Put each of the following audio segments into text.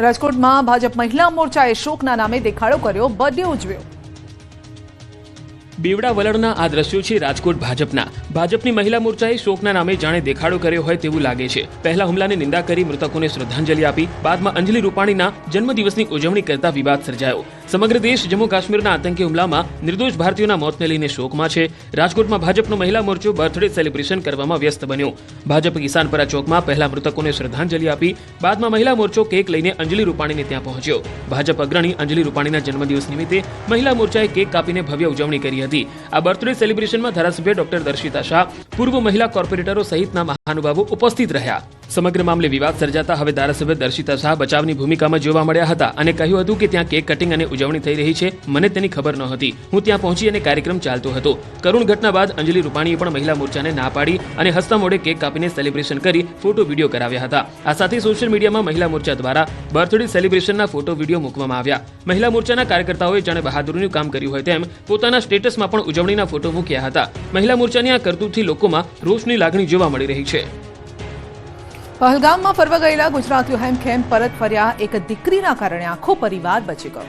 રાજકોટમાં ભાજપ મહિલા મોરચાએ શોકના નામે દેખાડો કર્યો બર્થડે ઉજવ્યો. બેવડા વલણના આ દ્રશ્યો છે રાજકોટ ભાજપના. ભાજપની મહિલા મોરચાએ શોકના નામે જાણે દેખાડો કર્યો હોય તેવું લાગે છે. પહેલા હુમલાની નિંદા કરી મૃતકોને શ્રદ્ધાંજલિ આપી, બાદમાં અંજલિ રૂપાણીના જન્મદિવસની ઉજવણી કરતા વિવાદ સર્જાયો. સમગ્ર દેશ જમ્મુ કાશ્મીરના આતંકી હુમલામાં નિર્દોષ ભારતીયોના મોતને લઈને શોકમાં છે. રાજકોટમાં ભાજપનો મહિલા મોરચો બર્થડે સેલિબ્રેશન કરવામાં વ્યસ્ત બન્યો. ભાજપ કિસાનપરા ચોકમાં પહેલા મૃતકોને શ્રદ્ધાંજલિ આપી, બાદમાં મહિલા મોરચો કેક લઈને અંજલિ રૂપાણીને ત્યાં પહોંચ્યો. ભાજપ અગ્રણી અંજલિ રૂપાણીના જન્મદિવસ નિમિત્તે મહિલા મોરચાએ કેક કાપીને ભવ્ય ઉજવણી કરી હતી. આ બર્થડે સેલિબ્રેશનમાં ધારાસભ્ય ડોક્ટર દર્શિતા શાહ, પૂર્વ મહિલા કોર્પોરેટરો સહિતના મહાનુભાવો ઉપસ્થિત રહ્યા. સમગ્ર મામલે વિવાદ સર્જાતા હવે ધારાસભ્ય દર્શિતા શાહ બચાવની ભૂમિકામાં જોવા મળ્યા હતા અને કહ્યું હતું કે ત્યાં કેક કટિંગ અને ઉજવણી થઈ રહી છે. મને તેની ખબર નહોતી. હું ત્યાં પહોંચી અને કાર્યક્રમ ચાલતો હતો. કરુણ ઘટના બાદ અંજલિ રૂપાણીએ પણ મહિલા મોરચાને ના પાડી અને હસતા મોડે કેક કાપીને સેલિબ્રેશન કરી ફોટો વીડિયો કરાવ્યા હતા. આ સાથે સોશિયલ મીડિયામાં મહિલા મોરચા દ્વારા બર્થડે સેલિબ્રેશનના ફોટો વીડિયો મૂકવામાં આવ્યા. મહિલા મોરચાના કાર્યકર્તાઓએ જાણે બહાદુરીનું કામ કર્યું હોય તેમ પોતાના સ્ટેટસમાં પણ ઉજવણીના ફોટો મૂક્યા હતા. મહિલા મોરચાની આ કરતૂતથી લોકોમાં રોષની લાગણી જોવા મળી રહી છે. પહલગામમાં ફરવા ગયેલા ગુજરાતીઓ હેમખેમ, પરત ફર્યા, એક દીકરીના કારણે આખો પરિવાર બચી ગયો.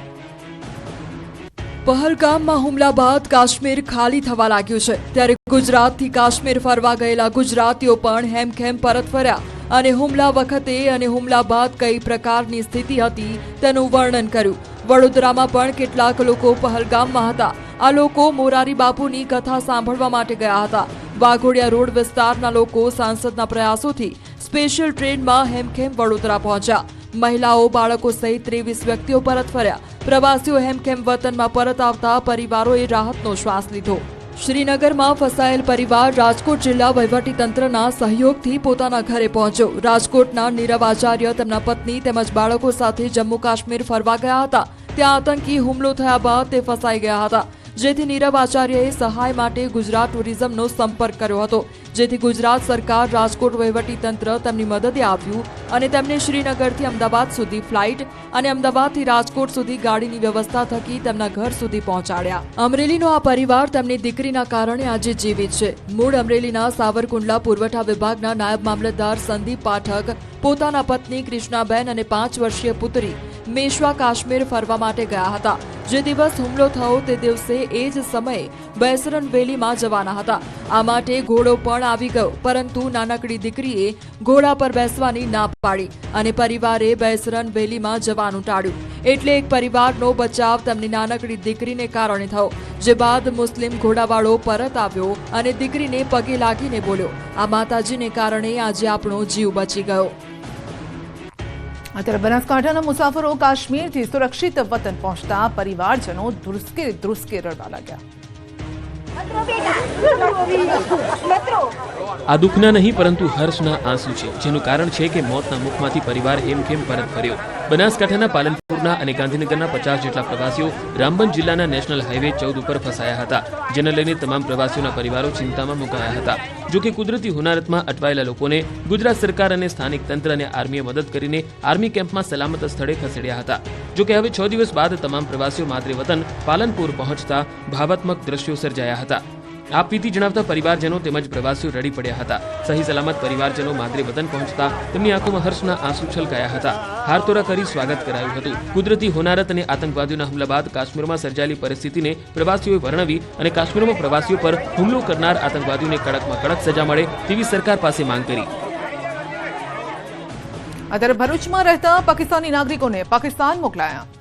પહલગામમાં હુમલા બાદ કાશ્મીર ખાલી થવા લાગ્યું છે. ત્યારે ગુજરાતથી કાશ્મીર ફરવા ગયેલા ગુજરાતીઓ પણ હેમખેમ, પરત ફર્યા અને હુમલા વખતે અને હુમલા બાદ કઈ પ્રકારની સ્થિતિ હતી તેનું વર્ણન કર્યું. વડોદરામાં પણ કેટલાક લોકો પહલગામમાં હતા. આ લોકો મોરારી બાપુની કથા સાંભળવા માટે ગયા હતા. વાઘોડિયા રોડ વિસ્તારના લોકો સાંસદના પ્રયાસોથી સ્પેશિયલ ટ્રેનમાં હેમખેમ વડોદરા પહોંચ્યા. મહિલાઓ, બાળકો સહિત ત્રેવીસ વ્યક્તિઓ પરત ફર્યા. પ્રવાસીઓ હેમખેમ વતનમાં પરત આવતા પરિવારોએ રાહતનો શ્વાસ લીધો. શ્રીનગરમાં ફસાયેલ પરિવાર રાજકોટ જિલ્લા વહીવટીતંત્રના સહયોગથી પોતાના ઘરે પહોંચ્યો. રાજકોટના નીરવ આચાર્ય, તેમના પત્ની તેમજ બાળકો સાથે જમ્મુ કાશ્મીર ફરવા ગયા હતા. ત્યાં આતંકી હુમલો થયા બાદ તે ફસાઈ ગયા હતા. જેથી નીરવ આચાર્યએ સહાય માટે ગુજરાત ટુરિઝમનો સંપર્ક કર્યો હતો. જેથી ગુજરાત સરકાર, રાજકોટ વહીવટીતંત્ર તેમની મદદે આવ્યું અને તેમને શ્રીનગરથી અમદાવાદ સુધી ફ્લાઇટ અને અમદાવાદથી રાજકોટ સુધી ગાડીની વ્યવસ્થા થકી તેમના ઘર સુધી પહોંચાડ્યા. અમરેલીનો આ પરિવાર તેમની દીકરીના કારણે આજે જીવિત છે. મૂળ અમરેલીના સાવરકુંડલા પુરવઠા વિભાગના નાયબ મામલતદાર સંદીપ પાઠક, પોતાના પત્ની કૃષ્ણાબેન અને પાંચ વર્ષીય પુત્રી મેશવા કાશ્મીર ફરવા માટે ગયા હતા. જે દિવસ હુમલો થયો તે દિવસે એ જ સમયે બેસરન વેલીમાં જવાના હતા. આ માટે ઘોડો પણ આવી ગયો, પરંતુ નાનકડી દીકરીએ ઘોડા પર બેસવાની ના પાડી અને પરિવારે બેસરન વેલીમાં જવાનું ટાળ્યું. એટલે એક પરિવારનો બચાવ તેમની નાનકડી દીકરીને કારણે થયો, જે બાદ મુસ્લિમ ઘોડાવાળો પરત આવ્યો અને દીકરીને પગે લાગીને બોલ્યો, આ માતાજીને કારણે આજે આપણો જીવ બચી ગયો. અત્યારે બનાસકાંઠાના મુસાફરો કાશ્મીરથી સુરક્ષિત વતન પહોંચતા પરિવારજનો ધ્રુસકે ધ્રુસકે રડવા લાગ્યા. આ દુઃખના નહીં, પરંતુ હર્ષના આંસુ છે, જેનું કારણ છે કે મોતના મુખમાંથી પરિવાર હેમખેમ પરત ફર્યો. બનાસકાંઠાના પાલનપુરના અને ગાંધીનગરના પચાસ જેટલા પ્રવાસીઓ રામબન જિલ્લાના નેશનલ હાઈવે ચૌદ ઉપર ફસાયા હતા, જેને લઈને તમામ પ્રવાસીઓના પરિવારો ચિંતામાં મુકાયા હતા. જોકે કુદરતી હોનારતમાં અટવાયેલા લોકોને ગુજરાત સરકાર અને સ્થાનિક તંત્ર અને આર્મીએ મદદ કરીને આર્મી કેમ્પમાં સલામત સ્થળે ખસેડ્યા હતા. જો કે હવે છ દિવસ બાદ તમામ પ્રવાસીઓ વતન પાલનપુર પહોંચતા ભાવાત્મક દ્રશ્યો સર્જાયા હતા. આપવીતી જણાવતા પરિવારજનો તેમજ પ્રવાસીઓ રડી પડ્યા હતા. સહી સલામત પરિવારજનો માદરે વતન પહોંચતા તેમની આંખોમાં હર્ષના આંસુ છલકાયા હતા. હારતોરા કરી સ્વાગત કરાયું હતું. કુદરતી હોનારત અને આતંકવાદીઓના હુમલા બાદ કાશ્મીરમાં સર્જાયેલી પરિસ્થિતિને પ્રવાસીઓએ વર્ણવી અને કાશ્મીરમાં પ્રવાસીઓ પર હુમલો કરનાર આતંકવાદીઓને કડકમાં કડક સજા મળે તેવી સરકાર પાસે માંગ કરી. અત્યારે ભરૂચમાં રહેતા પાકિસ્તાની નાગરિકોને પાકિસ્તાન મોકલાયા.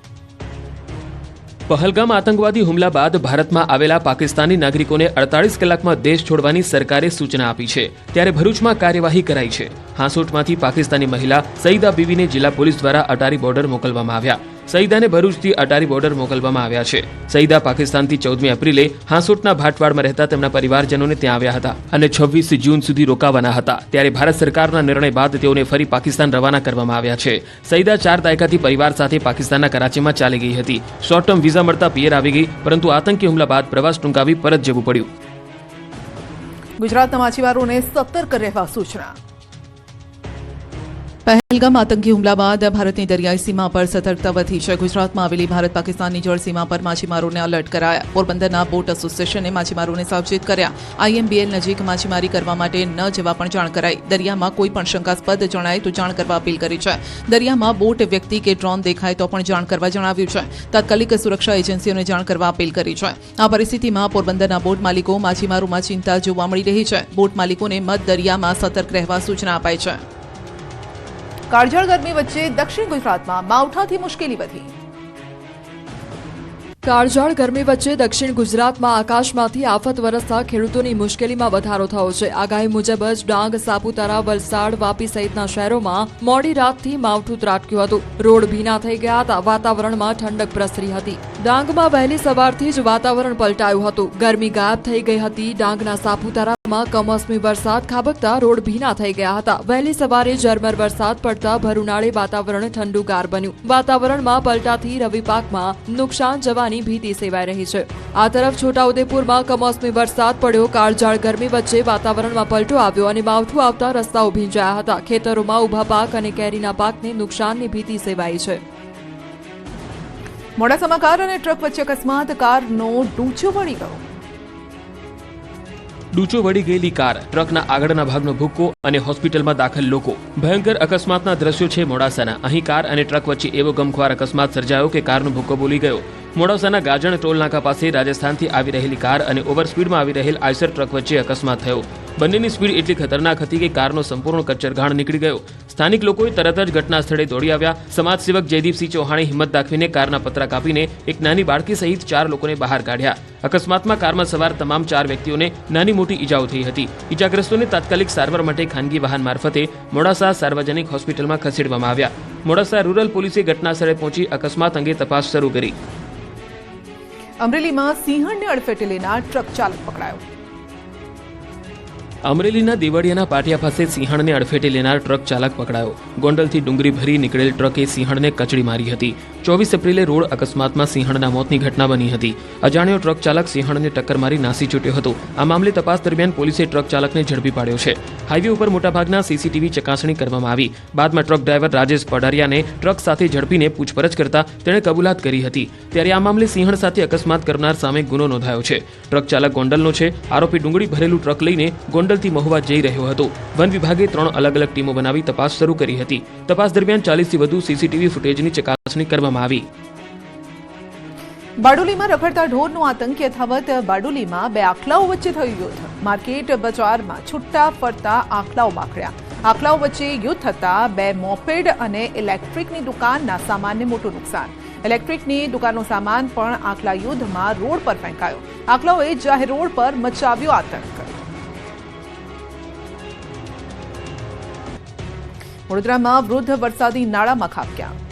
પહલગામ આતંકવાદી હુમલા બાદ ભારતમાં આવેલા પાકિસ્તાની નાગરિકોને અડતાલીસ કલાકમાં દેશ છોડવાની સરકારે સૂચના આપી છે. ત્યારે ભરૂચમાં કાર્યવાહી કરાઈ છે. હાંસોટમાંથી પાકિસ્તાની મહિલા સઈદા બીવીને જિલ્લા પોલીસ દ્વારા અટારી બોર્ડર મોકલવામાં આવ્યા. સઈદાને ભરૂચથી અટારી બોર્ડર મોકલવામાં આવ્યા છે. સઈદા પાકિસ્તાનથી ચૌદમી એપ્રિલે હાંસોટના ભાટવાડમાં રહેતા તેમના પરિવારજનોને ત્યાં આવ્યા હતા અને છવ્વીસ જૂન સુધી રોકાવાના હતા. ત્યારે ભારત સરકારના નિર્ણય બાદ તેઓને ફરી પાકિસ્તાન રવાના કરવામાં આવ્યા છે. સઈદા ચાર દાયકાથી પરિવાર સાથે પાકિસ્તાનના કરાચીમાં ચાલી ગઈ હતી. શોર્ટ ટર્મ વિઝા મળતા પિયર આવી ગઈ, પરંતુ આતંકી હુમલા બાદ પ્રવાસ ટૂંકાવી પરત જવું પડ્યું. ગુજરાતના માછીમારોને સતર્ક રહેવા સૂચના. પહેલગામ આતંકી હુમલા બાદ ભારતની દરિયાઈ સીમા પર સતર્કતા વધી છે. ગુજરાતમાં આવેલી ભારત પાકિસ્તાનની જળ સીમા પર માછીમારોને એલર્ટ કરાયા. પોરબંદરના બોટ એસોસિએશને માછીમારોને સાવચેત કર્યા. આઈએમબીએલ નજીક માછીમારી કરવા માટે ન જવા પણ જાણ કરાઈ. દરિયામાં કોઈ પણ શંકાસ્પદ જણાય તો જાણ કરવા અપીલ કરી છે. દરિયામાં બોટ વ્યક્તિ કે ડ્રોન દેખાય તો પણ જાણ કરવા જણાવ્યું છે. તાત્કાલિક સુરક્ષા એજન્સીઓને જાણ કરવા અપીલ કરી છે. આ પરિસ્થિતિમાં પોરબંદરના બોટ માલિકો માછીમારોમાં ચિંતા જોવા મળી રહી છે. બોટ માલિકોને મધ દરિયામાં સતર્ક રહેવા સૂચના અપાઈ છે. કાળઝાળ ગરમી વચ્ચે દક્ષિણ ગુજરાતમાં માવઠાથી મુશ્કેલી વધી. કાળઝાળ ગરમી વચ્ચે દક્ષિણ ગુજરાતમાં આકાશમાંથી આફત વરસતા ખેડૂતોની મુશ્કેલીમાં વધારો થયો છે. આગાહી મુજબ જ ડાંગ, સાપુતારા, વલસાડ, વાપી સહિતના શહેરોમાં મોડી રાતથી માવઠું ત્રાટક્યું હતું. રોડ ભીના થઈ ગયા હતા. વાતાવરણમાં ઠંડક પ્રસરી હતી. ડાંગમાં વહેલી સવારથી જ વાતાવરણ પલટાયું હતું. ગરમી ગાયબ થઈ ગઈ હતી. ડાંગના સાપુતારામાં કમોસમી વરસાદ, ખાબકતા, રોડ ભીના થઈ ગયા હતા. વહેલી સવારે ઝરમર વરસાદ પડતા ભરૂનાળે વાતાવરણ ઠંડુગાર બન્યું. વાતાવરણમાં પલટાથી રવિ પાકમાં નુકસાન જવાની ભીતિ સેવાઈ રહી છે. આ તરફ છોટાઉદેપુરમાં કમોસમી વરસાદ પડ્યો. કાળઝાળ ગરમી વચ્ચે વાતાવરણમાં પલટો આવ્યો અને માવઠું આવતા રસ્તાઓ ભીંજાયા હતા. ખેતરોમાં ઊભા પાક અને કેરીના પાકને નુકસાનની ભીતિ સેવાઈ છે. મોડાસામાં કાર અને ટ્રક વચ્ચે અકસ્માત. કારનો ડૂંચો વળી ગયો. ડૂચો વળી ગયેલી કાર ટ્રકના આગળના ભાગનો ભૂક્કો અને હોસ્પિટલમાં દાખલ લોકો. ભયંકર અકસ્માતના દ્રશ્યો છે મોડાસાના. અહીં કાર અને ટ્રક વચ્ચે એવો ગમખ્વાર અકસ્માત સર્જાયો કે કારનો ભૂક્કો બોલી ગયો. મોડાસાના ગાજણ ટોલ નાકા પાસે રાજસ્થાનથી આવી રહેલી કાર અને ઓવર સ્પીડમાં આવી રહેલ આઈસર ટ્રક વચ્ચે અકસ્માત થયો. બંનેની સ્પીડ એટલી ખતરનાક હતી કે કારનો સંપૂર્ણ કચ્છરઘાણ નીકળી ગયો. સ્થાનિક લોકોએ તરત જ ઘટના સ્થળે દોડી આવ્યા. સમાજસેવક જયદીપસિંહ ચૌહાણે હિંમત દાખવીને કારના પતરા કાપીને એક નાની બાળકી સહિત ચાર લોકોને બહાર કાઢ્યા. અકસ્માતમાં કારમાં સવાર તમામ ચાર વ્યક્તિઓને નાની મોટી ઈજાઓ થઈ હતી. ઈજાગ્રસ્તોને તાત્કાલિક સારવાર માટે ખાનગી વાહન મારફતે મોડાસા સાર્વજનિક હોસ્પિટલમાં ખસેડવામાં આવ્યા. મોડાસા રૂરલ પોલીસે ઘટના સ્થળે પહોંચી અકસ્માત અંગે તપાસ શરૂ કરી. અમરેલીમાં સિંહણને અડફેટે લેનાર ટ્રક ચાલક પકડાયો. અમરેલીના દેવળિયાના પાટિયા પાસે સિંહણને અડફેટે લેનાર ટ્રક ચાલક પકડાયો. ગોંડલથી ડુંગળી ભરી નીકળેલ ટ્રકે સિંહણને કચડી મારી હતી. ચોવીસ એપ્રિલે રોડ અકસ્માતમાં સિંહણના મોતની ઘટના બની હતી. અજાણ્યો ટ્રક ચાલક સિંહણને ટક્કર મારી નાસી છૂટ્યો હતો. આ મામલે તપાસ દરમિયાન પોલીસે ટ્રક ચાલકને ઝડપી પાડ્યો છે. હાઈવે ઉપર મોટાભાગના સીસીટીવી ચકાસણી કરવામાં આવી. બાદમાં ટ્રક ડ્રાઈવર રાજેશ પડારિયાને ટ્રક સાથે ઝડપીને પૂછપરછ કરતા તેણે કબૂલાત કરી હતી. ત્યારે આ મામલે સિંહણ સાથે અકસ્માત કરનાર સામે ગુનો નોંધાયો છે. ટ્રક ચાલક ગોંડલનો છે. આરોપી ડુંગળી ભરેલું ટ્રક લઈને ગોંડલથી મહુવા જઈ રહ્યો હતો. વન વિભાગે ત્રણ અલગ અલગ ટીમો બનાવી તપાસ શરૂ કરી હતી. તપાસ દરમિયાન ચાલીસથી વધુ સીસીટીવી ફૂટેજની ચકાસણી કરવામાં આવી. બારડોલીમાં રખડતા ઢોરનો આતંક યથાવત બારડોલીમાં બે આખલાઓ વચ્ચે થયું યુદ્ધ માર્કેટ બજારમાં છૂટતા ફરતા આંકડાઓ માખડ્યા આંકડાઓ વચ્ચે યુદ્ધ થતા બે મોપેડ અને ઇલેક્ટ્રિકની દુકાનના સામાનને મોટું નુકસાન. ઇલેક્ટ્રિકની દુકાનનો સામાન પણ આખલા યુદ્ધમાં રોડ પર ફેંકાયો. આંકડાઓએ જાહેર રોડ પર મચાવ્યો આતંક. વડોદરામાં વૃદ્ધ વરસાદી નાળામાં ખાબક્યા.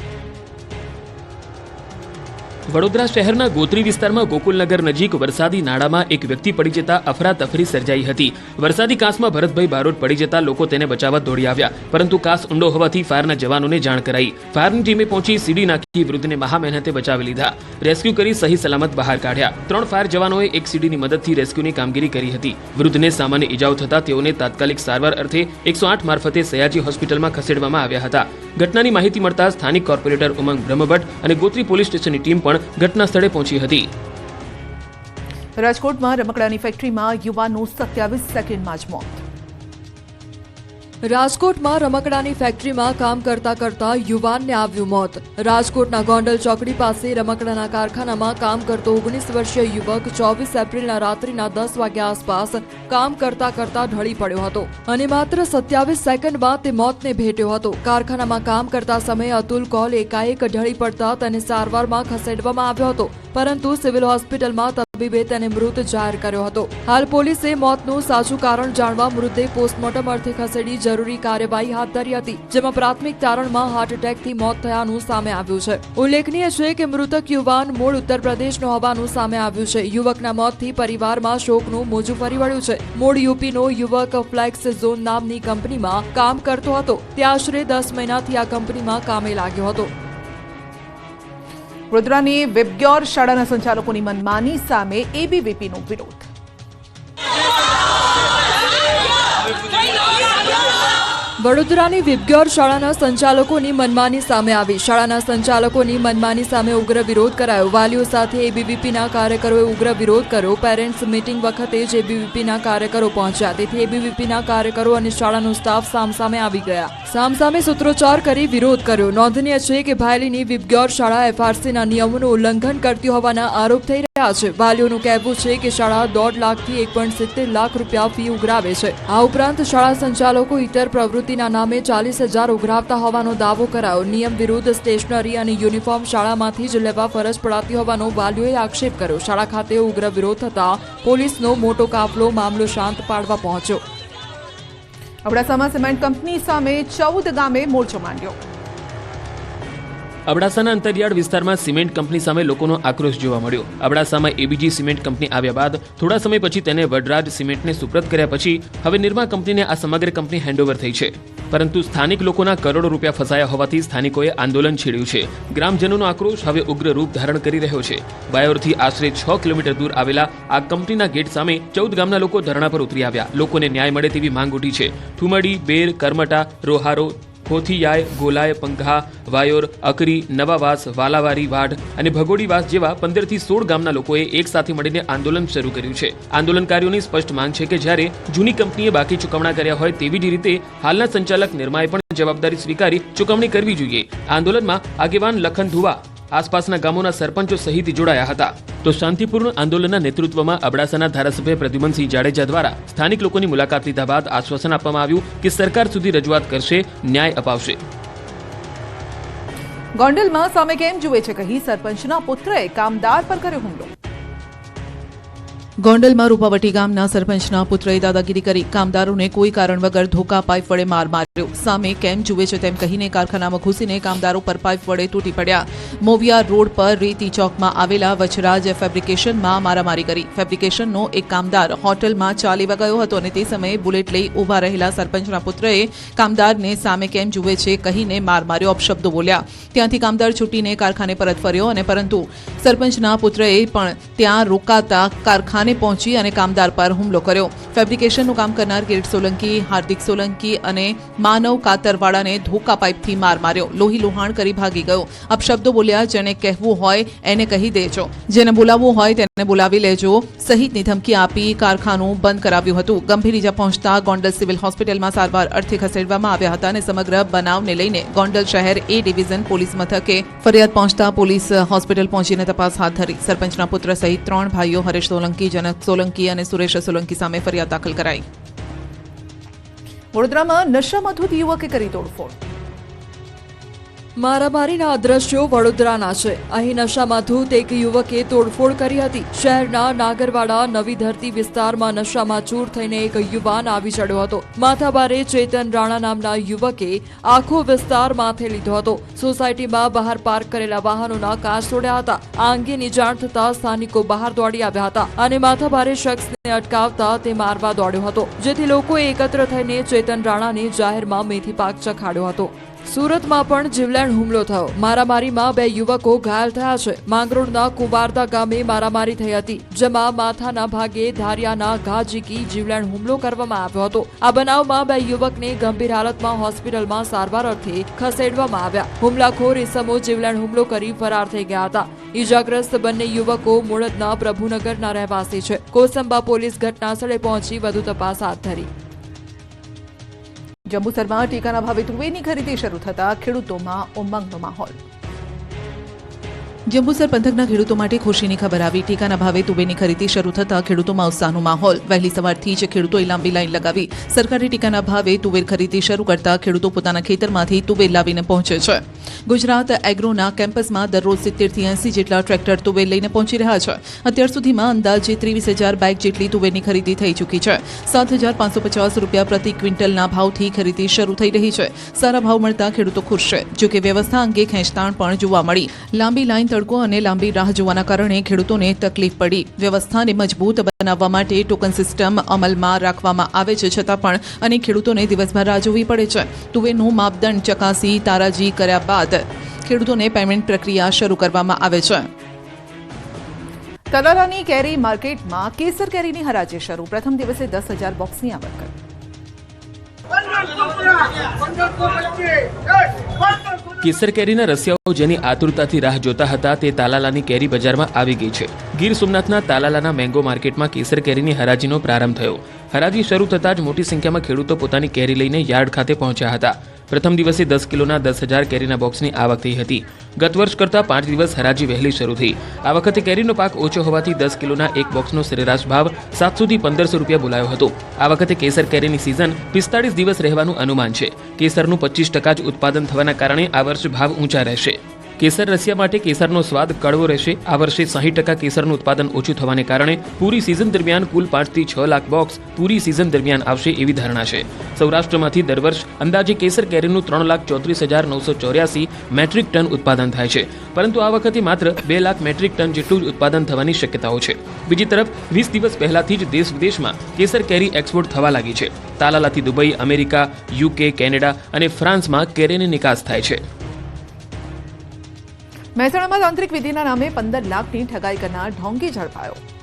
વડોદરા શહેરના ગોત્રી વિસ્તારમાં ગોકુલનગર નજીક વરસાદી નાળામાં એક વ્યક્તિ પડી જતા અફરાતફરી સર્જાઈ હતી. વરસાદી કાંસમાં ભરતભાઈ બારોટ પડી જતા લોકો તેને બચાવવા દોડી આવ્યા, પરંતુ કાંસ ઊંડો હોવાથી ફાયરના જવાનોને જાણ કરાઈ. ફાયરની ટીમે પહોંચી સીડી નાખી વૃદ્ધને મહા મહેનતે બચાવી લીધા. રેસ્ક્યુ કરી સહી સલામત બહાર કાઢ્યા. ત્રણ ફાયર જવાનોએ એક સીડીની મદદથી રેસ્ક્યુની કામગીરી કરી હતી. વૃદ્ધને સામાન્ય ઈજાઓ થતા તેઓને તાત્કાલિક સારવાર અર્થે એકસો આઠ મારફતે સયાજી હોસ્પિટલમાં ખસેડવામાં આવ્યા હતા. ઘટનાની માહિતી મળતા સ્થાનિક કોર્પોરેટર ઉમંગ બ્રહ્મભટ્ટ અને ગોત્રી પોલીસ સ્ટેશનની ટીમ પણ ઘટના સ્થળે પહોંચી હતી. રાજકોટમાં રમકડાની ફેક્ટરીમાં યુવાનનું સત્યાવીસ સેકન્ડમાં જ મોત. રાજકોટમાં રમકડાની ફેક્ટરીમાં કામ કરતા કરતા યુવાનને આવ્યું મોત. રાજકોટના ગોંડલ ચોકડી પાસે રમકડાના કારખાનામાં કામ કરતો ઓગણીસ વર્ષીય યુવક ચોવીસ એપ્રિલના રાત્રિના દસ વાગ્યા આસપાસ કામ કરતા કરતા ઢળી પડ્યો હતો અને માત્ર સત્યાવીસ સેકન્ડમાં તે મોતને ભેટ્યો હતો. કારખાનામાં કામ કરતા સમયે અતુલ કોલ એકાએક ઢળી પડતા તેને સારવારમાં ખસેડવામાં આવ્યો હતો. પરંતુ સિવિલ હોસ્પિટલમાં તબીબે તેને મૃત જાહેર કર્યો હતો. હાલ પોલીસે મોતનું સાચું કારણ જાણવા મૃતદેહ પોસ્ટમોર્ટમ અર્થે ખસેડી જરૂરી કાર્યવાહી હાથ ધરી હતી, જેમાં પ્રાથમિક તારણમાં હાર્ટ એટેકથી મોત થયાનું સામે આવ્યું છે. ઉલ્લેખનીય છે કે મૃતક યુવાન મૂળ ઉત્તર પ્રદેશનો હોવાનું સામે આવ્યું છે. યુવકના મોતથી પરિવારમાં શોકનું મોજું ફરી વળ્યું છે. મૂળ યુપીનો યુવક ફ્લેક્સ ઝોન નામની કંપનીમાં કામ કરતો હતો. તે આશરે દસ મહિનાથી આ કંપનીમાં કામે લાગ્યો હતો. વડોદરાની વેબગ્યોર શાળાના સંચાલકોની મનમાની સામે એબીવીપીનો વિરોધ. વડોદરાની વિબગ્યોર શાળાના સંચાલકોની મનમાની સામે આવી. શાળાના સંચાલકોની મનમાની સામે ઉગ્ર વિરોધ કરાયો. વાલીઓ સાથે એબીવીપીના કાર્યકરોએ ઉગ્ર વિરોધ કર્યો. પેરેન્ટ્સ મીટિંગ વખતે જ એબીવીપીના કાર્યકરો પહોંચ્યા. તેથી એબીવીપીના કાર્યકરો અને શાળાનો સ્ટાફ સામસામે આવી ગયા. સામસામે સૂત્રોચ્ચાર કરી વિરોધ કર્યો. નોંધનીય છે કે ભાયલીની વિબગ્યોર શાળા એફઆરસીના નિયમોનું ઉલ્લંઘન કરતી હોવાના આરોપ થઈ રહ્યા છે. વાલીઓનું કહેવું છે કે શાળા દોઢ લાખથી એક પોઈન્ટ સિત્તેર લાખ રૂપિયા ફી ઉઘરાવે છે. આ ઉપરાંત શાળા સંચાલકો ઇતર પ્રવૃત્તિના નામે ચાલીસ હજાર ઉઘરાવતા હોવાનો દાવો કરાયો. નિયમ વિરુદ્ધ સ્ટેશનરી અને યુનિફોર્મ શાળામાંથી જ લેવા ફરજ પડાતી હોવાનો વાલીઓએ આક્ષેપ કર્યો. શાળા ખાતે ઉગ્ર વિરોધ થતા પોલીસનો મોટો કાફલો મામલો શાંત પાડવા પહોંચ્યો. અબડાસામાં સિમેન્ટ કંપની સામે ચૌદ ગામે મોરચો માંડ્યો. અબડાસાના અંતરિયાળ વિસ્તારમાં સિમેન્ટ કંપની સામે લોકોનો આક્રોશ જોવા મળ્યો. અબડાસામાં એબીજી સિમેન્ટ કંપની આવ્યા બાદ થોડા સમય પછી તેને વડરાજ સિમેન્ટને સુપ્રત કર્યા પછી હવે નિર્મા કંપનીને આ સમગ્ર કંપની હેન્ડઓવર થઈ છે. પરંતુ સ્થાનિક લોકોના કરોડો રૂપિયા ફસાયા હોવાથી સ્થાનિકોએ આંદોલન છેડ્યું છે. ગ્રામજનોનો આક્રોશ હવે ઉગ્ર રૂપ ધારણ કરી રહ્યો છે. બાયોરથી આશરે છ કિલોમીટર દૂર આવેલા આ કંપનીના ગેટ સામે ચૌદ ગામના લોકો ધરણા પર ઉતરી આવ્યા. લોકોને ન્યાય મળે તેવી માંગ ઉઠી છે. ઠુમડી, બેર, કરમટા, રોહારો ખોથિયાય, ગોલાય પંખા વાયોર, અકરી, નવાવાસ, વાલાવારી, વાઢ અને ભગોડીવાસ જેવા પંદરથી સોળ ગામના લોકોએ એક સાથે મળીને આંદોલન શરૂ કર્યું છે. આંદોલનકારીઓની સ્પષ્ટ માંગ છે કે જ્યારે જૂની કંપનીએ બાકી ચૂકવણા કર્યા હોય તેવી જ રીતે હાલના સંચાલક નિર્માએ પણ જવાબદારી સ્વીકારી ચૂકવણી કરવી જોઈએ. આંદોલનમાં આગેવાન લખન ધુવા આસપાસના ગામોના સરપંચો સહિત જોડાયા હતા. તો શાંતિપૂર્ણ આંદોલનના નેતૃત્વમાં અબડાસાના ધારાસભ્ય પ્રદ્યુમનસિંહ જાડેજા દ્વારા સ્થાનિક લોકોની મુલાકાત લીધા બાદ આશ્વાસન આપવામાં આવ્યું કે સરકાર સુધી રજૂઆત કરશે, ન્યાય અપાવશે. ગોંડલમાં સામે કેમ જુએ છે કહી સરપંચના પુત્રએ કામદાર પર કર્યો હુમલો. ગોંડલમાં રૂપાવટી ગામના સરપંચના પુત્રએ દાદાગીરી કરી. કામદારોને કોઈ કારણ વગર ધોકા પાઇપ વડે માર માર્યો. સામે કેમ જુએ છે તેમ કહીને કારખાનામાં ઘૂસીને કામદારો પર પાઇપ વડે તૂટી પડ્યા. મોવિયા રોડ પર રેતી ચોકમાં આવેલા વચરાજ ફેબ્રિકેશનમાં મારામારી કરી. ફેબ્રિકેશનનો એક કામદાર હોટલમાં ચા લેવા ગયો હતો અને તે સમયે બુલેટ લઈ ઊભા રહેલા સરપંચના પુત્રએ કામદારને સામે કેમ જુએ છે કહીને માર માર્યો અપશબ્દો બોલ્યા. ત્યાંથી કામદાર છૂટીને કારખાને પરત ફર્યો અને પરંતુ સરપંચના પુત્રએ પણ ત્યાં રોકાતા કારખાને પહોંચી અને કામદાર પર હુમલો કર્યો ફેબ્રિકેશનનું કામ કરનાર કિરીટ સોલંકી, હાર્દિક સોલંકી અને માનવ કાતરવાળાને ધોકા પાઇપથી માર માર્યો. લોહી લોહાણ કરી ભાગી ગયો. અપશબ્દો બોલ્યા, જેને કહેવું હોય, એને કહી દેજો. જેને બોલાવવું હોય, તેને બોલાવી લેજો. સહિતની ધમકી આપી કારખાનું બંધ કરાવ્યું હતું. ગંભીર ઇજા પહોંચતા ગોંડલ સિવિલ હોસ્પિટલમાં સારવાર અર્થે ખસેડવામાં આવ્યા હતા અને સમગ્ર બનાવને લઈને ગોંડલ શહેર એ ડિવિઝન પોલીસ મથકે ફરિયાદ પહોંચતા પોલીસ હોસ્પિટલ પહોંચીને તપાસ હાથ ધરી. સરપંચના પુત્ર સહિત ત્રણ ભાઈઓ હરેશ સોલંકી જનક સોલંકી અને સુરેશ સોલંકી સામે ફરિયાદ દાખલ કરાઈ. વડોદરામાં નશામાં યુવકે કરી તોડફોડ. મારામારીના દ્રશ્યો વડોદરાના છે. અહીં નશામાં ધૂત એક યુવકે તોડફોડ કરી હતી. શહેરના નાગરવાડા નવી ધરતી વિસ્તારમાં નશામાં ચૂર થઈને એક યુવાન આવી ચડ્યો હતો. માથાભારે ચેતન રાણા નામના યુવકે આખો વિસ્તાર માથે લીધો હતો. સોસાયટીમાં બહાર પાર્ક કરેલા વાહનોના કાચ તોડ્યા હતા. આ અંગેની જાણ થતા સ્થાનિકો બહાર દોડી આવ્યા હતા અને માથાભારે શખ્સને અટકાવતા તે મારવા દોડ્યો હતો. જેથી લોકોએ એકત્ર થઈને ચેતન રાણાને જાહેરમાં મેથી પાક ચખાડ્યો હતો. સુરતમાં પણ જીવલેણ હુમલો થયો. મારામારીમાં બે યુવકો ઘાયલ થયા છે. માંગરોળના કુવારદા ગામે મારામારી થઈ હતી, જેમાં માથાના ભાગે ધારિયાના ઘા ઝીકી જીવલેણ હુમલો કરવામાં આવ્યો હતો. આ બનાવમાં બે યુવકને ગંભીર હાલતમાં હોસ્પિટલમાં સારવાર અર્થે ખસેડવામાં આવ્યા. હુમલાખોર ઇસમો જીવલેણ હુમલો કરી ફરાર થઈ ગયા હતા. ઈજાગ્રસ્ત બંને યુવકો મૂળદના પ્રભુનગરના રહેવાસી છે. કોસંબા પોલીસ ઘટનાસ્થળે પહોંચી વધુ તપાસ હાથ ધરી. જંબુસરમાં ટેકાના ભાવે તુવેરની ખરીદી શરૂ થતા ખેડૂતોમાં ઉમંગનો માહોલ. જંબુસર પંથકના ખેડૂતો માટે ખુશીની ખબર આવી. ટેકાના ભાવે તુવેરની ખરીદી શરૂ થતા ખેડૂતોમાં ઉત્સાહનો માહોલ. વહેલી સવારથી જ ખેડૂતોએ લાંબી લાઈન લગાવી. સરકારી ટેકાના ભાવે તુવેર ખરીદી શરૂ કરતા ખેડૂતો પોતાના ખેતરમાંથી તુવેર લાવીને પહોંચે છે. ગુજરાત એગ્રોના કેમ્પસમાં દરરોજ સિત્તેરથી એંસી જેટલા ટ્રેક્ટર તુવેર લઈને પહોંચી રહ્યા છે. અત્યાર સુધીમાં અંદાજે ત્રેવીસ હજાર બાઇક જેટલી તુવેરની ખરીદી થઈ ચૂકી છે. સાત હજાર પાંચસો પચાસ રૂપિયા પ્રતિ ક્વિન્ટલના ભાવથી ખરીદી શરૂ થઈ રહી છે. સારા ભાવ મળતા ખેડૂતો ખુશ છે. જોકે વ્યવસ્થા અંગે ખેંચતાણ પણ જોવા મળી. લાંબી લાઈન તડકો અને લાંબી રાહ જોવાના કારણે ખેડૂતોને તકલીફ પડી. વ્યવસ્થાને મજબૂત બનાવવા માટે ટોકન સિસ્ટમ અમલમાં રાખવામાં આવે છે, છતાં પણ અને ખેડૂતોને દિવસભર રાહ જોવી પડે છે. તુવેરનું માપદંડ ચકાસી તારાજી કર્યા બાદ ખેડૂતોને પેમેન્ટ પ્રક્રિયા શરૂ કરવામાં આવે છે. તલાલાની કેરી માર્કેટમાં કેસર કેરીની હરાજી શરૂ. પ્રથમ દિવસે દસ હજાર બોક્સની આવક કેસર કેરીના રસિયાઓ જેની આતુરતાથી રાહ જોતા હતા તે તાલાલાની કેરી બજારમાં આવી ગઈ છે. ગીર સોમનાથના તાલાલાના મેંગો માર્કેટમાં કેસર કેરીની હરાજીનો પ્રારંભ થયો. હરાજી શરૂ થતાં જ મોટી સંખ્યામાં ખેડૂતો પોતાની કેરી લઈને યાર્ડ ખાતે પહોંચ્યા હતા. પ્રથમ દિવસે દસ કિલોના દસ હજાર કેરીના બોક્સની આવક થઈ હતી. ગત વર્ષ કરતાં પાંચ દિવસ હરાજી વહેલી શરૂ થઈ. આ વખતે કેરીનો પાક ઓછો હોવાથી દસ કિલોના એક બોક્સનો સરેરાશ ભાવ સાતસોથી પંદરસો રૂપિયા બોલાયો હતો. આ વખતે કેસર કેરીની સિઝન પિસ્તાળીસ દિવસ રહેવાનું અનુમાન છે. કેસરનું પચીસ ટકા જ ઉત્પાદન થવાના કારણે આ વર્ષ ભાવ ઊંચા રહેશે. કેસર રસિયા માટે કેસરનો સ્વાદ કડવો રહેશે. આ વર્ષે સાહીઠ ટકા કેસરનું ઉત્પાદન ઓછું થવાને કારણે પૂરી સિઝન દરમિયાન કુલ પાંચથી છ લાખ બોક્સ પૂરી સિઝન દરમિયાન આવશે એવી ધારણા છે. સૌરાષ્ટ્રમાંથી દર વર્ષ અંદાજે કેસર કેરીનું ત્રણ લાખ ચોત્રીસ હજાર નવસો ચોર્યાસી મેટ્રિક ટન ઉત્પાદન થાય છે. પરંતુ આ વખતે માત્ર બે લાખ મેટ્રિક ટન જેટલું જ ઉત્પાદન થવાની શક્યતાઓ છે. બીજી તરફ, વીસ દિવસ પહેલાથી જ દેશ વિદેશમાં કેસર કેરી એક્સપોર્ટ થવા લાગી છે. તાલાલાથી દુબઈ, અમેરિકા, યુકે, કેનેડા અને ફ્રાન્સમાં કેરીની નિકાસ થાય છે. મહેસાણામાં તાંત્રિક વિધિના નામે પંદર લાખની ઠગાઈ કરનાર ઢોંગી ઝડપાયો.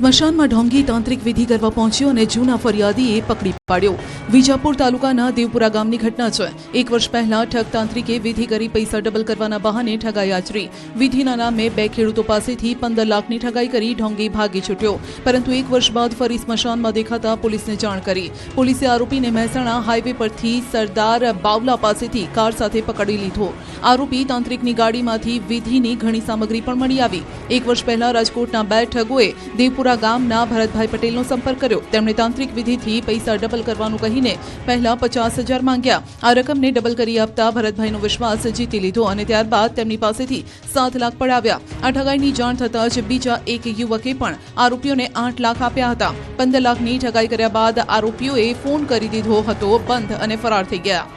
સ્મશાનમાં ઢોંગી તાંત્રિક વિધિ કરવા પહોંચ્યો અને જૂના ફરિયાદીએ પકડી પાડ્યો. વિજાપુર તાલુકાના દેવપુરા ગામની ઘટના છે. એક વર્ષ પહેલા ઠગ તાંત્રિકે વિધિ કરી પૈસા ડબલ કરવાના બહાને ઠગાઈ આચરી. વિધિના નામે બે ખેડૂતો પાસેથી પંદર લાખની ઠગાઈ કરી ઢોંગી ભાગી છૂટ્યો. પરંતુ એક વર્ષ બાદ ફરી સ્મશાનમાં દેખાતા પોલીસને જાણ કરી. પોલીસે આરોપીને મહેસાણા હાઈવે પરથી સરદાર બાવલા પાસેથી કાર સાથે પકડી લીધો. આરોપી તાંત્રિકની ગાડીમાંથી વિધિની ઘણી સામગ્રી પણ મળી આવી. એક વર્ષ પહેલા રાજકોટના બે ઠગોએ દેવપુરા ગામના ભરતભાઈ પટેલનો સંપર્ક કર્યો. તેમણે તાંત્રિક વિધિથી પૈસા ડબલ કરવાનું કહીને પહેલા પચાસ હજાર માંગ્યા. આ રકમને ડબલ કરી આપતા ભરતભાઈનો વિશ્વાસ જીતી લીધો અને ત્યારબાદ તેમની પાસેથી સાત લાખ પડાવ્યા. આ ઠગાઈની જાણ થતાં જ બીજા એક યુવકે પણ આરોપીઓને આઠ લાખ આપ્યા હતા. પંદર લાખની ઠગાઈ કર્યા બાદ આરોપીઓએ ફોન કરી દીધો હતો, બંધ અને ફરાર થઈ ગયા.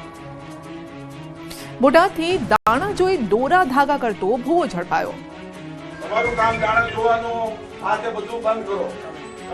બોટાદથી દાણા જોઈ દોરા ધાગા કરતો ભૂવો ઝડપાયો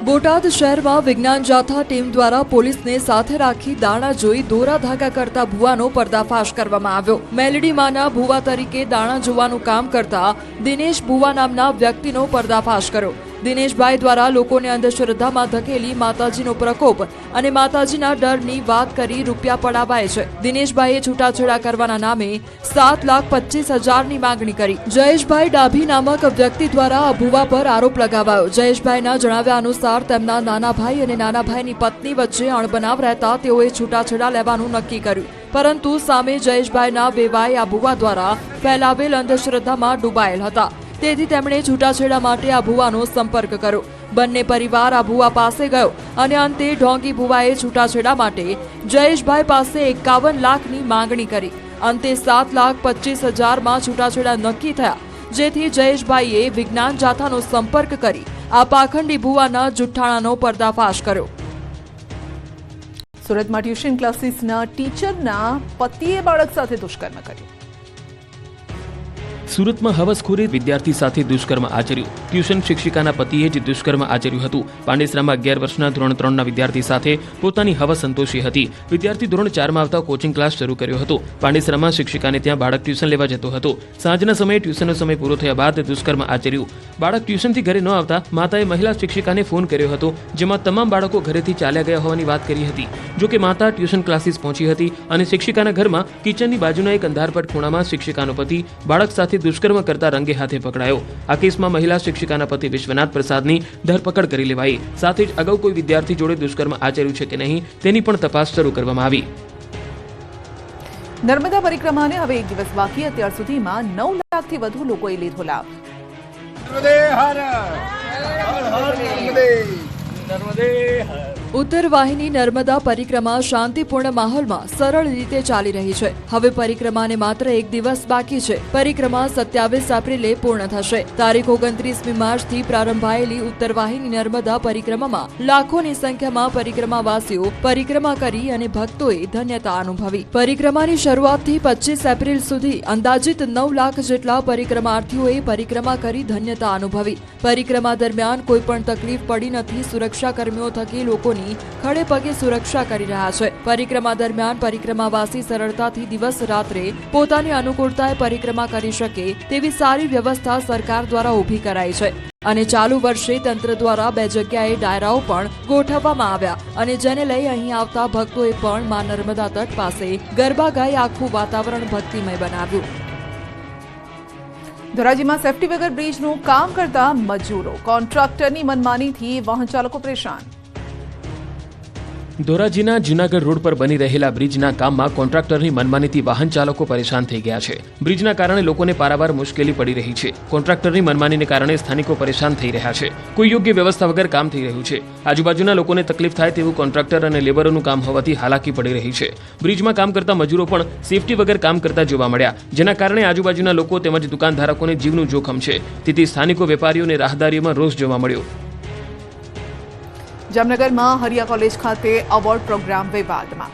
બોટાદ શહેરમાં વિજ્ઞાન જાથા ટીમ દ્વારા પોલીસને સાથે રાખી દાણા જોઈ દોરા ધાગા કરતા ભુવાનો પર્દાફાશ કરવામાં આવ્યો. મેલડીમાંના ભુવા તરીકે દાણા જોવાનું કામ કરતા દિનેશ ભુવા નામના વ્યક્તિનો પર્દાફાશ કર્યો. દિનેશભાઈ દ્વારા લોકોને અંધશ્રદ્ધામાં ધકેલી માતાજીનો પ્રકોપ અને માતાજીના ડરની વાત કરી રૂપિયા પડાવાય છે. દિનેશભાઈએ છૂટાછેડા કરવાના નામે સાત લાખ પચીસ હજારની માંગણી કરી. જયેશભાઈ ડાભી નામક વ્યક્તિ દ્વારા અભુવા પર આરોપ લગાવાયો. જયેશભાઈના જણાવ્યા અનુસાર તેમના નાના ભાઈ અને નાના ભાઈની પત્ની વચ્ચે અણબનાવ રહેતા તેઓએ છૂટાછેડા લેવાનું નક્કી કર્યું. પરંતુ સામે જયેશભાઈના વેવાઈ આબુવા દ્વારા ફેલાવેલ અંધશ્રદ્ધામાં ડૂબાયેલ હતા. તેથી તેમણે છૂટાછેડા માટે આ ભુવાનો સંપર્ક કર્યો. બંને પરિવાર આ ભુવા પાસે ગયો અને અંતે ઢોંગી ભુવાએ છૂટાછેડા માટે જયેશભાઈ પાસે એકાવન લાખની માંગણી કરી. અંતે સાત લાખ પચીસ હજારમાં છૂટાછેડા નક્કી થયા, જેથી જયેશભાઈએ વિજ્ઞાન જાથાનો સંપર્ક કરી આ પાખંડી ભુવાના જુઠ્ઠાણાનો પર્દાફાશ કર્યો. સુરતમાં ટ્યુશન ક્લાસીસના ટીચરના પતિએ બાળક સાથે દુષ્કર્મ કર્યું. સુરતમાં હવસખોરે વિદ્યાર્થી સાથે દુષ્કર્મ આચર્યું. ટ્યુશન શિક્ષિકાના પતિએ જ દુષ્કર્મ આચર્યું હતું. પાંડેસરામાં અગિયાર વર્ષના ધોરણ ત્રણના વિદ્યાર્થી સાથે પોતાની હવસ સંતોષી હતી. વિદ્યાર્થી ધોરણ ચારમાં આવતા કોચિંગ ક્લાસ શરૂ કર્યો હતો. પાંડેસરામાં શિક્ષિકાને ત્યાં બાળક ટ્યુશન લેવા જતો હતો. સાંજના સમયે ટ્યુશનનો સમય પૂરો થયા બાદ દુષ્કર્મ આચર્યું. બાળક ટ્યુશનથી ઘરે ન આવતા માતાએ મહિલા શિક્ષિકાને ફોન કર્યો હતો, જેમાં તમામ બાળકો ઘરેથી ચાલ્યા ગયા હોવાની વાત કરી હતી. જો કે માતા ટ્યુશન ક્લાસીસ પહોંચી હતી અને શિક્ષિકાના ઘરમાં કિચનની બાજુના એક અંધારપટ ખૂણામાં શિક્ષિકાનો પતિ બાળક સાથે દુષ્કર્મ કરતા રંગે હાથે પકડાયો. આ કેસમાં મહિલા શિક્ષિકાના પતિ વિશ્વનાથ પ્રસાદની ધરપકડ કરી લેવાઈ. સાથે જ અગાઉ કોઈ વિદ્યાર્થી જોડે દુષ્કર્મ આચર્યું છે કે નહીં તેની પણ તપાસ શરૂ કરવામાં આવી. નર્મદા પરિક્રમાને હવે એક દિવસ બાકી અત્યાર સુધીમાં નવ લાખથી વધુ લોકોએ લીધો લાભ. નર્મદે હર! હર હર નર્મદે! નર્મદે હર! ઉત્તર વાહિની નર્મદા પરિક્રમા શાંતિપૂર્ણ માહોલમાં સરળ રીતે ચાલી રહી છે. હવે પરિક્રમાને માત્ર એક દિવસ બાકી છે. પરિક્રમા સત્યાવીસ એપ્રિલે પૂર્ણ થશે. તારીખ ઓગણત્રીસમી માર્ચથી પ્રારંભાયેલી ઉત્તર વાહિની નર્મદા પરિક્રમામાં લાખોની સંખ્યામાં પરિક્રમાવાસીઓ પરિક્રમા કરી અને ભક્તોએ ધન્યતા અનુભવી. પરિક્રમાની શરૂઆતથી પચીસ એપ્રિલ સુધી અંદાજિત નવ લાખ જેટલા પરિક્રમાર્થીઓએ પરિક્રમા કરી ધન્યતા અનુભવી. પરિક્રમા દરમિયાન કોઈ પણ તકલીફ પડી નથી. સુરક્ષા કર્મીઓ થકી લોકોની ખડે પગે સુરક્ષા કરી રહ્યા છે. પરિક્રમા દરમિયાન પરિક્રમાવાસી સરળતાથી દિવસ રાત્રે પોતાની અનુકૂળતાએ પરિક્રમા કરી શકે તેવી સારી વ્યવસ્થા સરકાર દ્વારા ઊભી કરાઈ છે. અને ચાલુ વર્ષે તંત્ર દ્વારા બે જગ્યાએ ડાયરાઓ પણ ગોઠવવામાં આવ્યા અને જેને લઈ અહીં આવતા ભક્તોએ પણ મા નર્મદા તટ પાસે ગરબા ગાઈ આખું વાતાવરણ ભક્તિમય બનાવ્યું. ધોરાજીમાં સેફ્ટી વગર બ્રિજનું કામ કરતા મજૂરો, કોન્ટ્રાક્ટરની મનમાનીથી વાહન ચાલકો પરેશાન. ધોરાજીના જૂનાગઢ રોડ પર બની રહેલા બ્રિજના કામમાં કોન્ટ્રાક્ટરની મનમાનીથી વાહન ચાલકો પરેશાન થઈ ગયા છે. બ્રિજના કારણે લોકોને પારાવાર મુશ્કેલી પડી રહી છે. કોન્ટ્રાક્ટરની મનમાનીને કારણે સ્થાનિકો પરેશાન થઈ રહ્યા છે. કોઈ યોગ્ય વ્યવસ્થા વગર કામ થઈ રહ્યું છે. આજુબાજુના લોકોને તકલીફ થાય તેવું કોન્ટ્રાક્ટર અને લેબરોનું કામ હોવાથી હાલાકી પડી રહી છે. બ્રિજમાં કામ કરતા મજૂરો પણ સેફટી વગર કામ કરતા જોવા મળ્યા. જેના કારણે આજુબાજુના લોકો તેમજ દુકાનધારકોને જીવનું જોખમ છે. તેથી સ્થાનિકો વેપારીઓને રાહદારીઓમાં રોષ જોવા મળ્યો. જામનગરમાં હરિયા કોલેજ ખાતે અવોર્ડ પ્રોગ્રામ વિવાદમાં.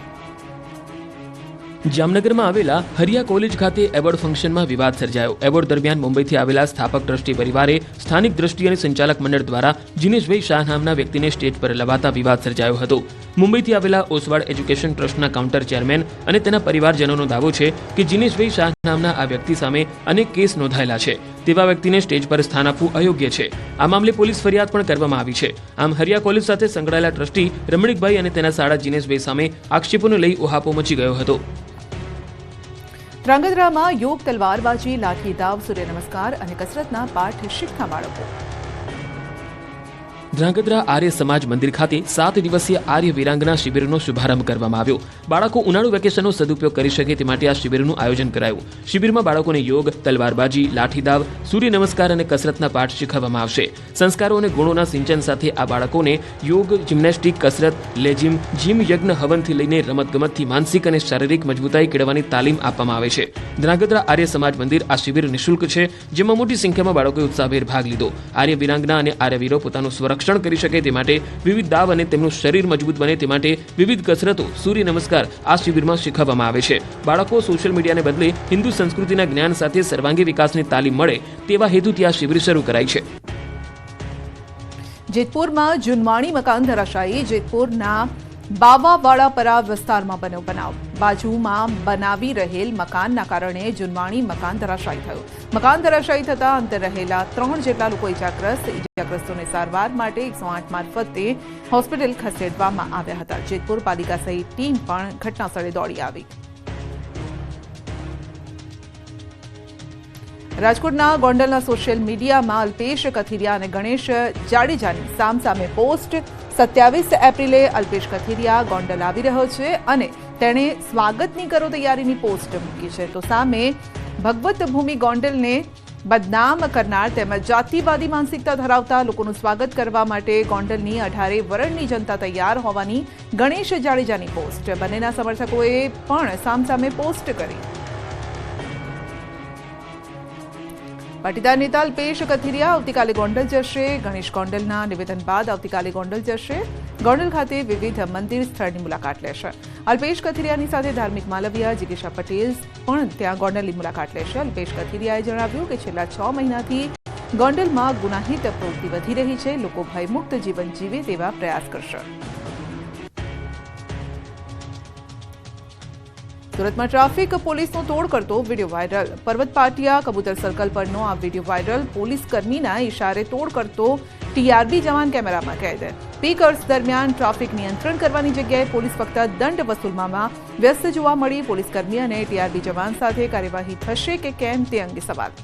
જામનગરમાં આવેલા હરિયા કોલેજ ખાતે એવોર્ડ ફંક્શનમાં વિવાદ સર્જાયો. એવોર્ડ દરમિયાન મુંબઈથી આવેલા સ્થાપક ટ્રસ્ટી પરિવારે સ્થાનિક દ્રષ્ટિ અને સંચાલક મંડળ દ્વારા જીનેશભાઈ શાહ નામના વ્યક્તિને સ્ટેજ પર લવાતા વિવાદ સર્જાયો હતો. મુંબઈથી આવેલા ઓસવાડ એજ્યુકેશન ટ્રસ્ટના કાઉન્ટર ચેરમેન અને તેના પરિવારજનોનો દાવો છે કે જીનેશભાઈ શાહ નામના આ વ્યક્તિ સામે અનેક કેસ નોંધાયેલા છે. તેવા વ્યક્તિને સ્ટેજ પર સ્થાન આપવું અયોગ્ય છે. આ મામલે પોલીસ ફરિયાદ પણ કરવામાં આવી છે. આમ હરિયા કોલેજ સાથે સંકળાયેલા ટ્રસ્ટી રમણીકભાઈ અને તેના સાડા જીનેશભાઈ સામે આક્ષેપોને લઈ ઉહાપો મચી ગયો હતો. ધ્રાંગધ્રામાં યોગ તલવારબાજી, લાઠી દાવ, સૂર્ય નમસ્કાર અને કસરતના પાઠ શીખતા બાળકો. ધ્રાંગધ્રા આર્ય સમાજ મંદિર ખાતે સાત દિવસીય આર્ય વિરાંગના શિબિરનો શુભારંભ કરવામાં આવ્યો. બાળકો ઉનાળુ વેકેશનનો સદુપયોગ કરી શકે તે માટે આ શિબિરનું આયોજન કરાયું. શિબિરમાં બાળકોને યોગ, તલવારબાજી, લાઠીદાવ, સૂર્ય નમસ્કાર અને કસરતના પાઠ શીખવવામાં આવશે. સંસ્કારો અને ગુણોના સિંચન સાથે આ બાળકોને યોગ, જિમ્નેસ્ટિક, કસરત લેજિમ જીમ યજ્ઞ હવનથી લઈને રમતગમતથી માનસિક અને શારીરિક મજબૂતાઈ કેળવવાની તાલીમ આપવામાં આવે છે. ધ્રાંગધ્રા આર્ય સમાજ મંદિર આ શિબિર નિઃશુલ્ક છે, જેમાં મોટી સંખ્યામાં બાળકોએ ઉત્સાહભેર ભાગ લીધો. આર્ય વિરાંગના અને આર્યવીરો પોતાનું સંરક્ષણ કરી શકે તે માટે વિવિધ દાવ અને તેમનું શરીર મજબૂત બને તે માટે વિવિધ કસરતો સૂર્ય નમસ્કાર આ શિબિરમાં શીખવવામાં આવે છે. બાળકો સોશિયલ મીડિયાને બદલે હિન્દુ સંસ્કૃતિના જ્ઞાન સાથે સર્વાંગી વિકાસની તાલીમ મળે તેવા હેતુથી આ શિબિર શરૂ કરાઈ છે. જેતપુરમાં જુનવાણી મકાન ધરાશાયી. જેતપુરના બાવાવાડાપરા વિસ્તારમાં બન્યો બનાવ. બાજુમાં બનાવી રહેલ મકાનના કારણે જુનવાણી મકાન ધરાશાયી થયું. મકાન ધરાશાયી થતા અંતે રહેલા ત્રણ જેટલા લોકો ઇજાગ્રસ્ત. ઇજાગ્રસ્તોને સારવાર માટે એકસો આઠ મારફતે હોસ્પિટલ ખસેડવામાં આવ્યા હતા. જેતપુર પાલિકા સહિત ટીમ પણ ઘટનાસ્થળે દોડી આવી. રાજકોટના ગોંડલના સોશિયલ મીડિયામાં અલ્પેશ કથિરિયા અને ગણેશ જાડેજાની સામસામે પોસ્ટ સત્યાવીસ એપ્રિલે અલ્પેશ કથિરિયા ગોંડલ આવી રહ્યો છે અને તેણે સ્વાગતની કરો તૈયારીની પોસ્ટ મૂકી છે. તો સામે ભગવત ભૂમિ ગોંડલને બદનામ કરનાર તેમજ જાતિવાદી માનસિકતા ધરાવતા લોકોનું સ્વાગત કરવા માટે ગોંડલની અઢારે વરણની જનતા તૈયાર હોવાની ગણેશ જાડેજાની પોસ્ટ. બંનેના સમર્થકોએ પણ સામસામે પોસ્ટ કરી. પાટીદાર નેતા અલ્પેશ કથિરિયા, આવતીકાલે ગોંડલ જશે. ગણેશ ગોંડલના નિવેદન બાદ આવતીકાલે ગોંડલ જશે. ગોંડલ ખાતે વિવિધ મંદિર સ્થળની મુલાકાત લેશે. અલ્પેશ કથિરિયાની સાથે ધાર્મિક માલવિયા, જિગીશા પટેલ પણ ત્યાં ગોંડલની મુલાકાત લેશે. અલ્પેશ કથિરિયાએ જણાવ્યું કે છેલ્લા છ મહિનાથી ગોંડલમાં ગુનાહિત પ્રવૃત્તિ વધી રહી છે. લોકો ભયમુક્ત જીવન જીવે તેવા પ્રયાસ કરશે. સુરતમાં ટ્રાફિક પોલીસનો તોડ કરતો વીડિયો વાયરલ. પર્વત પાટિયા કબૂતર સર્કલ પરનો આ વીડિયો વાયરલ. પોલીસ કર્મીના ઇશારે તોડ કરતો ટીઆરબી જવાન કેમેરામાં કેદ. પીક અવર્સ દરમિયાન ટ્રાફિક નિયંત્રણ કરવાની જગ્યાએ પોલીસ ફક્ત દંડ વસૂલવામાં વ્યસ્ત જોવા મળી. પોલીસ કર્મી અને ટીઆરબી જવાન સાથે કાર્યવાહી થશે કે કેમ તે અંગે સવાલ.